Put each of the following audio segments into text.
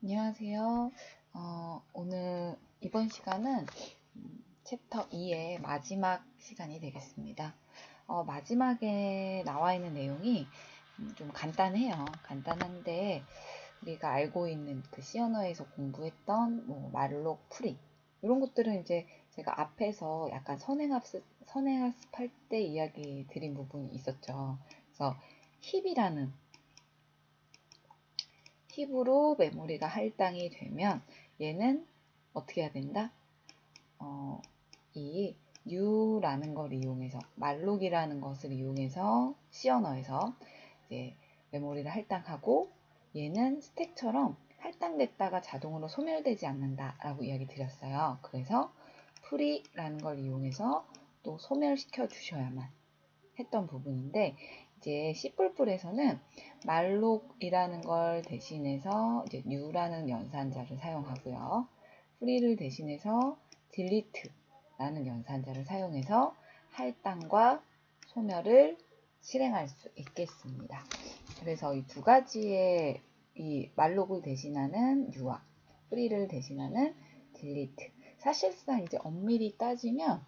안녕하세요. 어, 오늘 이번 시간은 음, 챕터 2의 마지막 시간이 되겠습니다. 어, 마지막에 나와 있는 내용이 음, 좀 간단해요. 간단한데 우리가 알고 있는 그 시언어에서 공부했던 뭐 말록 풀이 이런 것들은 이제 제가 앞에서 약간 선행학습 선행학습할 때 이야기 드린 부분이 있었죠. 그래서 힙이라는 힙으로 메모리가 할당이 되면 얘는 어떻게 해야 된다? 어, 이 U라는 걸 이용해서 말록이라는 것을 이용해서 시언어에서 이제 메모리를 할당하고 얘는 스택처럼 할당됐다가 자동으로 소멸되지 않는다라고 이야기 드렸어요. 그래서 프리라는 걸 이용해서 또 소멸시켜 주셔야만 했던 부분인데 이제 C++에서는 말록이라는 걸 대신해서 이제 new라는 연산자를 사용하고요. free를 대신해서 delete라는 연산자를 사용해서 할당과 소멸을 실행할 수 있겠습니다. 그래서 이 두 가지의 이 말록을 대신하는 new와 free를 대신하는 delete 사실상 이제 엄밀히 따지면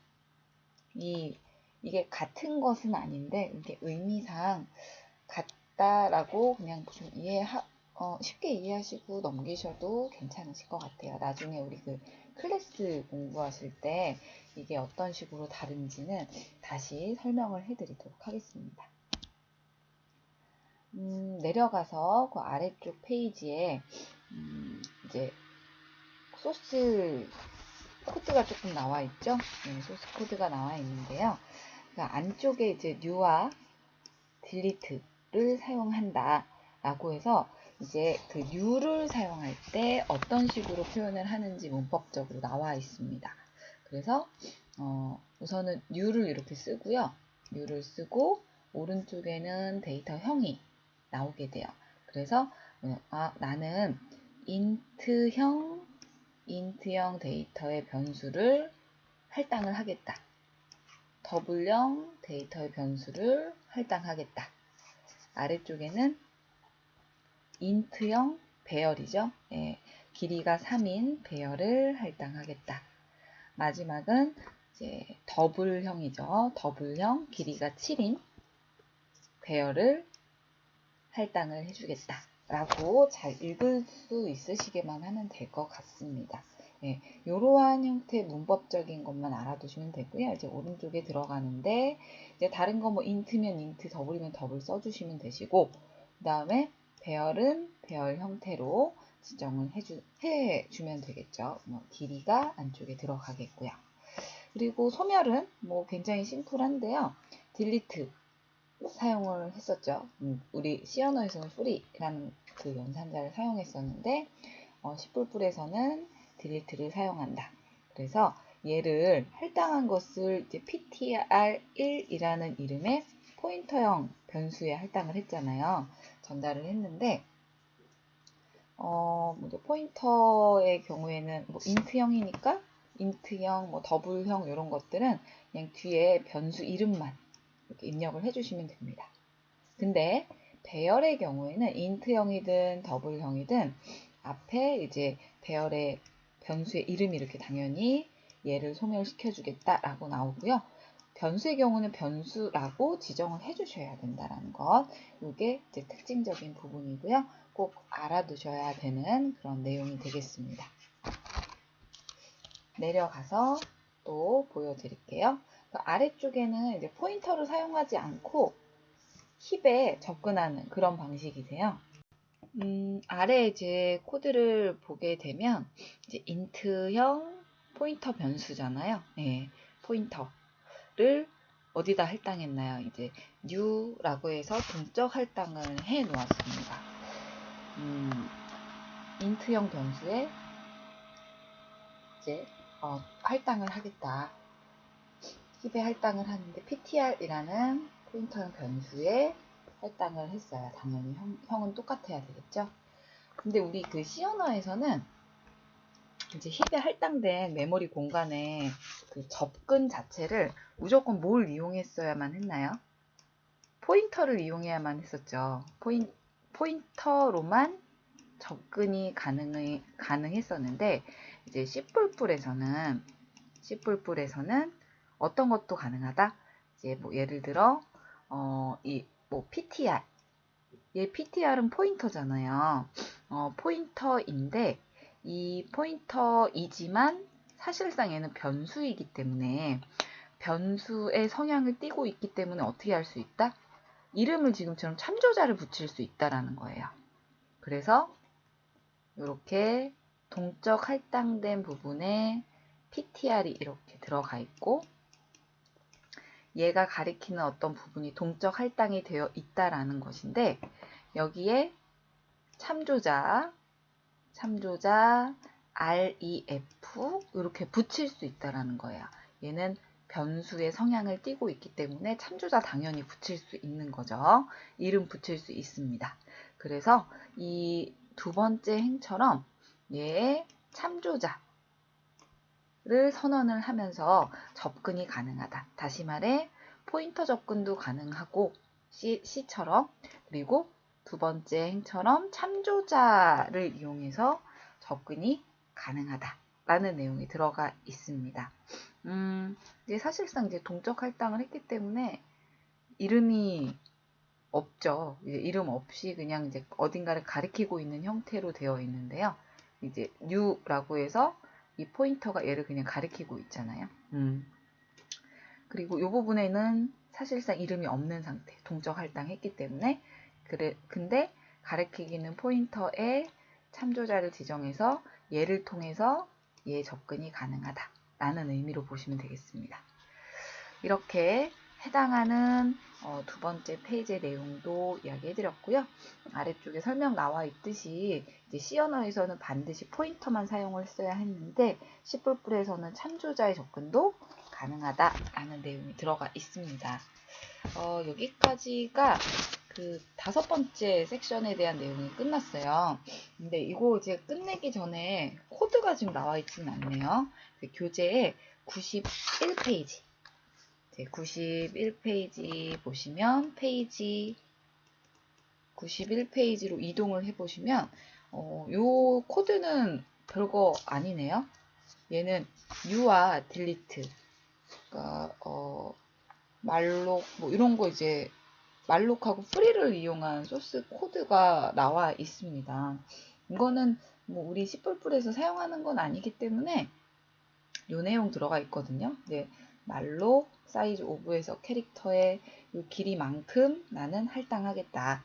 이 이게 같은 것은 아닌데 이게 의미상 같다라고 그냥 좀 이해하 어, 쉽게 이해하시고 넘기셔도 괜찮으실 것 같아요. 나중에 우리 그 클래스 공부하실 때 이게 어떤 식으로 다른지는 다시 설명을 해드리도록 하겠습니다. 음, 내려가서 그 아래쪽 페이지에 음, 이제 소스 코드가 조금 나와 있죠? 네, 소스 코드가 나와 있는데요. 그러니까 안쪽에 이제 new와 delete를 사용한다 라고 해서 이제 그 new를 사용할 때 어떤 식으로 표현을 하는지 문법적으로 나와 있습니다. 그래서 어, 우선은 new를 이렇게 쓰고요. new를 쓰고 오른쪽에는 데이터형이 나오게 돼요. 그래서 어, 아, 나는 int형 int형 데이터의 변수를 할당을 하겠다. 더블형 데이터의 변수를 할당하겠다. 아래쪽에는 int형 배열이죠. 예, 길이가 3인 배열을 할당하겠다. 마지막은 이제 더블형이죠. 더블형 길이가 7인 배열을 할당을 해주겠다. 라고 잘 읽을 수 있으시게만 하면 될 것 같습니다. 예, 이러한 형태의 문법적인 것만 알아두시면 되고요. 이제 오른쪽에 들어가는데 이제 다른 거 뭐 인트면 인트, 더블이면 더블 써주시면 되시고 그 다음에 배열은 배열 형태로 지정을 해주, 해주면 되겠죠. 뭐 길이가 안쪽에 들어가겠고요. 그리고 소멸은 뭐 굉장히 심플한데요. 딜리트 사용을 했었죠. 음, 우리 시어너에서는 free라는 그 연산자를 사용했었는데 어, C++에서는 delete를 사용한다. 그래서 얘를 할당한 것을 이제 ptr1이라는 이름의 포인터형 변수에 할당을 했잖아요. 전달을 했는데 어, 먼저 포인터의 경우에는 뭐 int형이니까 int형, 뭐 더블형 이런 것들은 그냥 뒤에 변수 이름만 이렇게 입력을 해주시면 됩니다. 근데 배열의 경우에는 int형이든 더블형이든 앞에 이제 배열의 변수의 이름이 이렇게 당연히 얘를 소멸시켜 주겠다라고 나오고요. 변수의 경우는 변수라고 지정을 해주셔야 된다라는 것. 이게 이제 특징적인 부분이고요. 꼭 알아두셔야 되는 그런 내용이 되겠습니다. 내려가서 또 보여드릴게요. 그 아래쪽에는 이제 포인터를 사용하지 않고 힙에 접근하는 그런 방식이세요. 음, 아래 이제 코드를 보게 되면 이제 int형 포인터 변수잖아요. 예, 포인터를 어디다 할당했나요? 이제 new라고 해서 동적 할당을 해 놓았습니다. 음, int형 변수에 이제 어, 할당을 하겠다. 힙에 할당을 하는데 ptr이라는 포인터형 변수에 할당을 했어요. 당연히 형, 형은 똑같아야 되겠죠. 근데 우리 그 시언어에서는 이제 힙에 할당된 메모리 공간에 그 접근 자체를 무조건 뭘 이용했어야만 했나요? 포인터를 이용해야만 했었죠. 포인, 포인터로만 접근이 가능, 가능했었는데 이제 C++에서는 C++에서는 어떤 것도 가능하다. 이제 뭐 예를 들어 어, 이 뭐 PTR 얘 PTR은 포인터잖아요. 어, 포인터인데 이 포인터이지만 사실상 얘는 변수이기 때문에 변수의 성향을 띠고 있기 때문에 어떻게 할 수 있다? 이름을 지금처럼 참조자를 붙일 수 있다라는 거예요. 그래서 이렇게 동적 할당된 부분에 PTR이 이렇게 들어가 있고 얘가 가리키는 어떤 부분이 동적 할당이 되어 있다라는 것인데 여기에 참조자, 참조자 REF 이렇게 붙일 수 있다라는 거예요. 얘는 변수의 성향을 띠고 있기 때문에 참조자 당연히 붙일 수 있는 거죠. 이름 붙일 수 있습니다. 그래서 이 두 번째 행처럼 얘의 참조자 를 선언을 하면서 접근이 가능하다. 다시 말해 포인터 접근도 가능하고 C처럼 그리고 두 번째 행처럼 참조자를 이용해서 접근이 가능하다 라는 내용이 들어가 있습니다. 음, 이제 사실상 이제 동적 할당을 했기 때문에 이름이 없죠. 이름 없이 그냥 이제 어딘가를 가리키고 있는 형태로 되어 있는데요. 이제 new라고 해서 이 포인터가 얘를 그냥 가리키고 있잖아요. 음. 그리고 이 부분에는 사실상 이름이 없는 상태, 동적 할당했기 때문에 그래 근데 가리키기는 포인터에 참조자를 지정해서 얘를 통해서 얘 접근이 가능하다 라는 의미로 보시면 되겠습니다. 이렇게 해당하는 어, 두 번째 페이지의 내용도 이야기해드렸고요. 아래쪽에 설명 나와 있듯이 이제 C 언어에서는 반드시 포인터만 사용을 써야 했는데 C++에서는 참조자의 접근도 가능하다라는 내용이 들어가 있습니다. 어, 여기까지가 그 다섯 번째 섹션에 대한 내용이 끝났어요. 근데 이거 이제 끝내기 전에 코드가 지금 나와 있지는 않네요. 그 교재에 91페이지. 91페이지 보시면 페이지 91페이지로 이동을 해보시면 어, 요 코드는 별거 아니네요. 얘는 u와 delete 그러니까 어, 말록 뭐 이런 거 이제 말록하고 프리를 이용한 소스 코드가 나와 있습니다. 이거는 뭐 우리 C++에서 사용하는 건 아니기 때문에 요 내용 들어가 있거든요. 네, 말록 사이즈 오브에서 캐릭터의 요 길이만큼 나는 할당하겠다.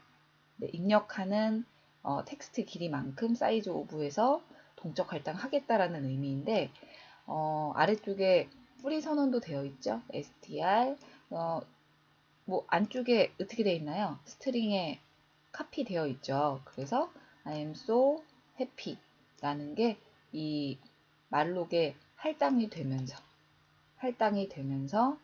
네, 입력하는 어, 텍스트 길이만큼 사이즈 오브에서 동적 할당하겠다라는 의미인데 어, 아래쪽에 뿌리 선언도 되어 있죠. str 어, 뭐 안쪽에 어떻게 되어 있나요? 스트링에 카피 되어 있죠. 그래서 I am so happy 라는 게 이 말록에 할당이 되면서 할당이 되면서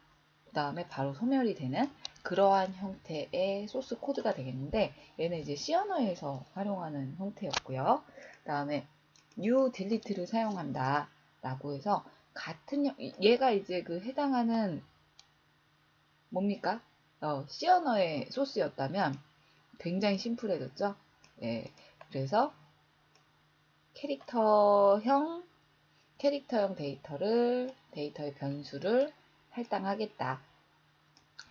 그 다음에 바로 소멸이 되는 그러한 형태의 소스 코드가 되겠는데 얘는 이제 언어에서 활용하는 형태였고요. 그 다음에 new delete를 사용한다 라고 해서 같은 얘가 이제 그 해당하는 뭡니까? 어, 언어의 소스였다면 굉장히 심플해졌죠. 예, 그래서 캐릭터형 캐릭터형 데이터를 데이터의 변수를 할당하겠다.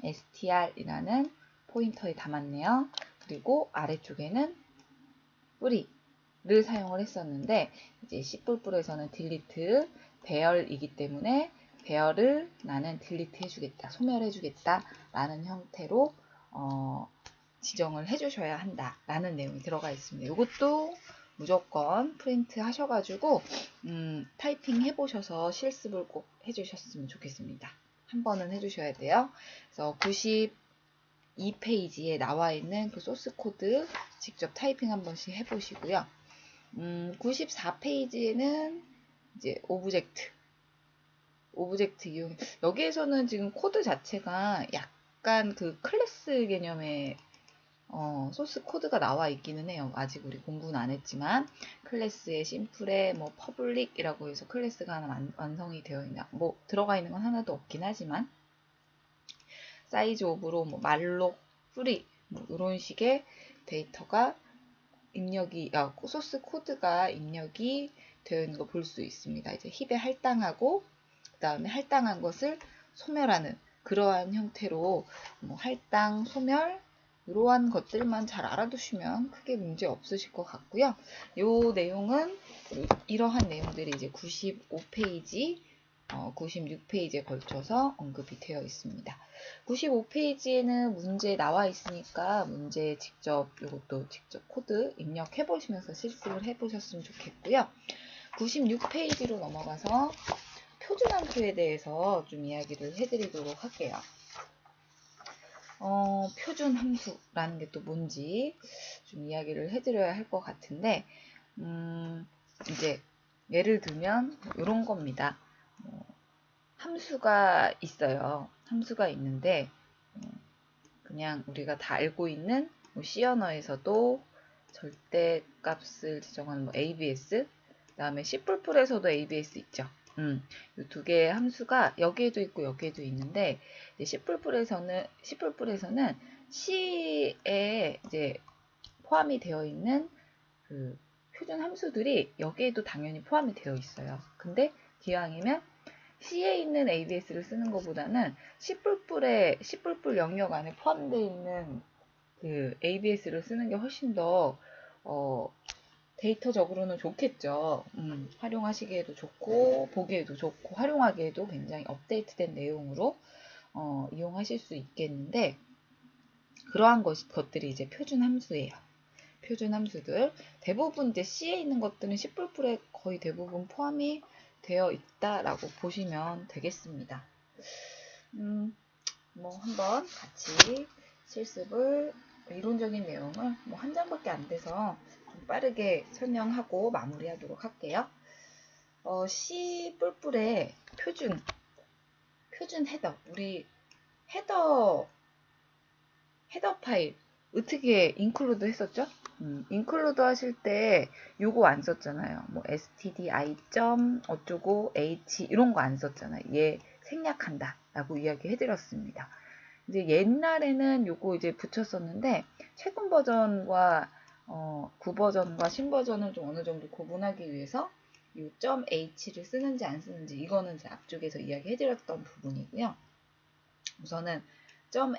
str이라는 포인터에 담았네요. 그리고 아래쪽에는 뿌리를 사용을 했었는데 이제 C++에서는 delete 배열이기 때문에 배열을 나는 딜리트 해주겠다, 소멸해주겠다 라는 형태로 어, 지정을 해주셔야 한다 라는 내용이 들어가 있습니다. 이것도 무조건 프린트 하셔가지고 음, 타이핑 해보셔서 실습을 꼭 해주셨으면 좋겠습니다. 한 번은 해주셔야 돼요. 그래서 92페이지에 나와 있는 그 소스 코드 직접 타이핑 한 번씩 해보시고요. 음, 94페이지에는 이제 오브젝트 오브젝트 이용 여기에서는 지금 코드 자체가 약간 그 클래스 개념의 어, 소스 코드가 나와 있기는 해요. 아직 우리 공부는 안 했지만 클래스의 심플에 뭐 퍼블릭이라고 해서 클래스가 하나 완, 완성이 되어 있냐 뭐 들어가 있는 건 하나도 없긴 하지만 사이즈 오브로 뭐 말록, 프리 뭐 이런 식의 데이터가 입력이 아, 소스 코드가 입력이 되어 있는 거 볼 수 있습니다. 이제 힙에 할당하고 그 다음에 할당한 것을 소멸하는 그러한 형태로 뭐 할당, 소멸 이러한 것들만 잘 알아두시면 크게 문제 없으실 것 같고요. 이 내용은 이러한 내용들이 이제 95페이지, 어, 96페이지에 걸쳐서 언급이 되어 있습니다. 95페이지에는 문제 나와 있으니까 문제 직접 이것도 직접 코드 입력해 보시면서 실습을 해 보셨으면 좋겠고요. 96페이지로 넘어가서 표준 함수에 대해서 좀 이야기를 해드리도록 할게요. 어, 표준 함수라는 게 또 뭔지 좀 이야기를 해드려야 할 것 같은데, 음, 이제 예를 들면 이런 겁니다. 어, 함수가 있어요. 함수가 있는데, 음, 그냥 우리가 다 알고 있는 뭐 C 언어에서도 절대값을 지정하는 뭐 ABS, 그다음에 C++에서도 ABS 있죠. 음, 이 두 개의 함수가 여기에도 있고 여기에도 있는데 C++에서는 C++에서는 C에 이제 포함이 되어 있는 그 표준 함수들이 여기에도 당연히 포함이 되어 있어요. 근데 기왕이면 C에 있는 ABS를 쓰는 것보다는 C++의 C++ 영역 안에 포함되어 있는 그 ABS를 쓰는 게 훨씬 더 어, 데이터적으로는 좋겠죠. 음, 활용하시기에도 좋고 보기에도 좋고 활용하기에도 굉장히 업데이트된 내용으로 어, 이용하실 수 있겠는데 그러한 것, 것들이 이제 표준 함수예요. 표준 함수들 대부분 이제 C에 있는 것들은 C++에 거의 대부분 포함이 되어 있다라고 보시면 되겠습니다. 음, 뭐 한번 같이 실습을 이론적인 내용을 뭐 한 장밖에 안 돼서 빠르게 설명하고 마무리하도록 할게요. 어, C 뿔뿔의 표준 표준 헤더 우리 헤더 헤더 파일 어떻게 인클루드 했었죠? 음, 인클루드 하실 때 요거 안 썼잖아요. 뭐 stdi. 어쩌고 h 이런 거 안 썼잖아요. 얘 생략한다 라고 이야기 해드렸습니다. 이제 옛날에는 요거 이제 붙였었는데 최근 버전과 어, 구버전과 신버전을 좀 어느 정도 구분하기 위해서 이 .h를 쓰는지 안 쓰는지 이거는 제 앞쪽에서 이야기해드렸던 부분이고요. 우선은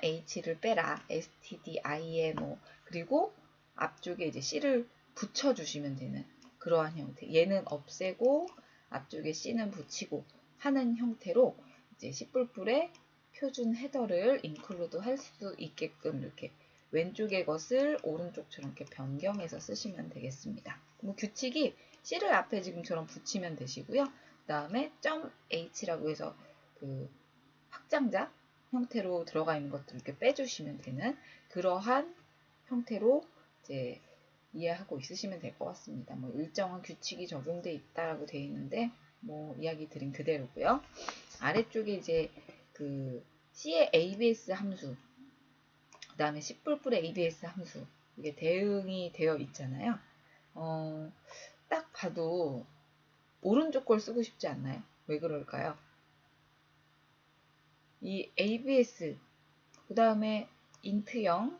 .h를 빼라 stdie 뭐 그리고 앞쪽에 이제 c를 붙여주시면 되는 그러한 형태. 얘는 없애고 앞쪽에 c는 붙이고 하는 형태로 이제 C++의 표준 헤더를 인클루드 할 수 있게끔 이렇게 왼쪽의 것을 오른쪽처럼 이렇게 변경해서 쓰시면 되겠습니다. 뭐 규칙이 C를 앞에 지금처럼 붙이면 되시고요. 그 다음에 .h라고 해서 그 확장자 형태로 들어가 있는 것들 이렇게 빼주시면 되는 그러한 형태로 이제 이해하고 있으시면 될 것 같습니다. 뭐 일정한 규칙이 적용돼 있다라고 되어 있는데 뭐 이야기 드린 그대로고요. 아래쪽에 이제 그 C의 ABS 함수 그 다음에 C++ ABS 함수 이게 대응이 되어 있잖아요. 어, 딱 봐도 오른쪽 걸 쓰고 싶지 않나요? 왜 그럴까요? 이 ABS 그 다음에 인트형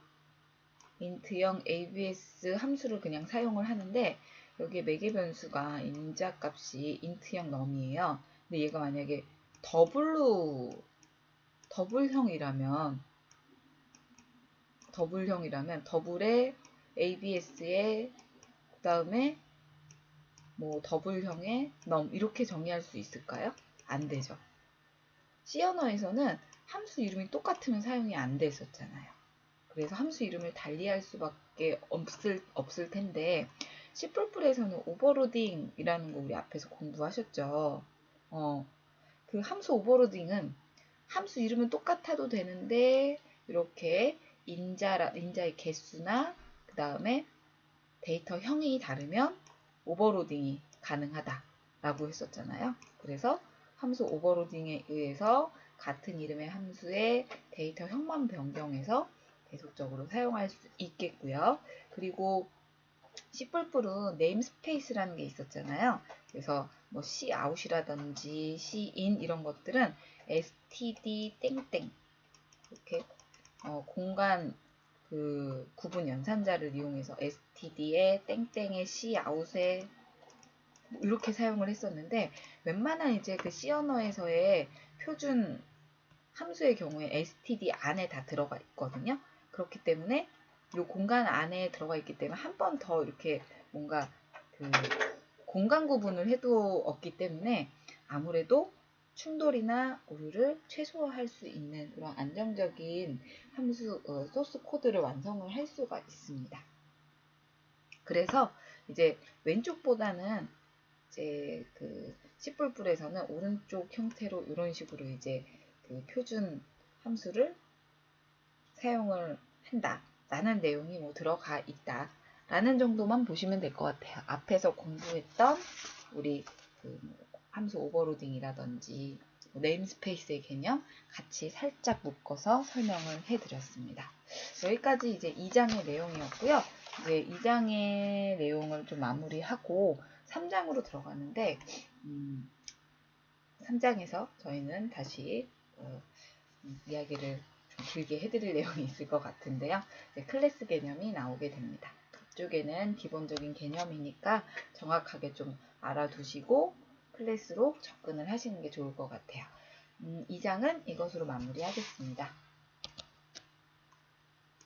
인트형 ABS 함수를 그냥 사용을 하는데 여기에 매개 변수가 인자 값이 인트형 넘이에요. 근데 얘가 만약에 더블로 더블형이라면 더블형이라면 더블의 ABS에 그 다음에 뭐 더블형의 넘 이렇게 정의할 수 있을까요? 안 되죠. C 언어에서는 함수 이름이 똑같으면 사용이 안 됐었잖아요. 그래서 함수 이름을 달리할 수밖에 없을, 없을 텐데 C++에서는 오버로딩이라는 거 우리 앞에서 공부하셨죠. 어, 그 함수 오버로딩은 함수 이름은 똑같아도 되는데 이렇게 인자라, 인자의 개수나 그 다음에 데이터형이 다르면 오버로딩이 가능하다라고 했었잖아요. 그래서 함수 오버로딩에 의해서 같은 이름의 함수의 데이터형만 변경해서 계속적으로 사용할 수 있겠고요. 그리고 C++은 네임스페이스라는 게 있었잖아요. 그래서 뭐 cout이라든지 cin 이런 것들은 std 땡땡 어, 공간 그 구분 연산자를 이용해서 std에 땡땡에 c 아웃에 뭐 이렇게 사용을 했었는데 웬만한 이제 그 C 언어에서의 표준 함수의 경우에 std 안에 다 들어가 있거든요. 그렇기 때문에 이 공간 안에 들어가 있기 때문에 한 번 더 이렇게 뭔가 그 공간 구분을 해도 없기 때문에 아무래도 충돌이나 오류를 최소화할 수 있는 그런 안정적인 함수 어, 소스 코드를 완성을 할 수가 있습니다. 그래서 이제 왼쪽보다는 이제 그 C++에서는 오른쪽 형태로 이런 식으로 이제 그 표준 함수를 사용을 한다 라는 내용이 뭐 들어가 있다 라는 정도만 보시면 될 것 같아요. 앞에서 공부했던 우리 그 함수 오버로딩이라든지 뭐 네임스페이스의 개념 같이 살짝 묶어서 설명을 해드렸습니다. 여기까지 이제 2장의 내용이었고요. 이제 2장의 내용을 좀 마무리하고 3장으로 들어가는데 음, 3장에서 저희는 다시 어, 음, 이야기를 좀 길게 해드릴 내용이 있을 것 같은데요. 클래스 개념이 나오게 됩니다. 이쪽에는 기본적인 개념이니까 정확하게 좀 알아두시고 클래스로 접근을 하시는 게 좋을 것 같아요. 음, 2장은 이것으로 마무리하겠습니다.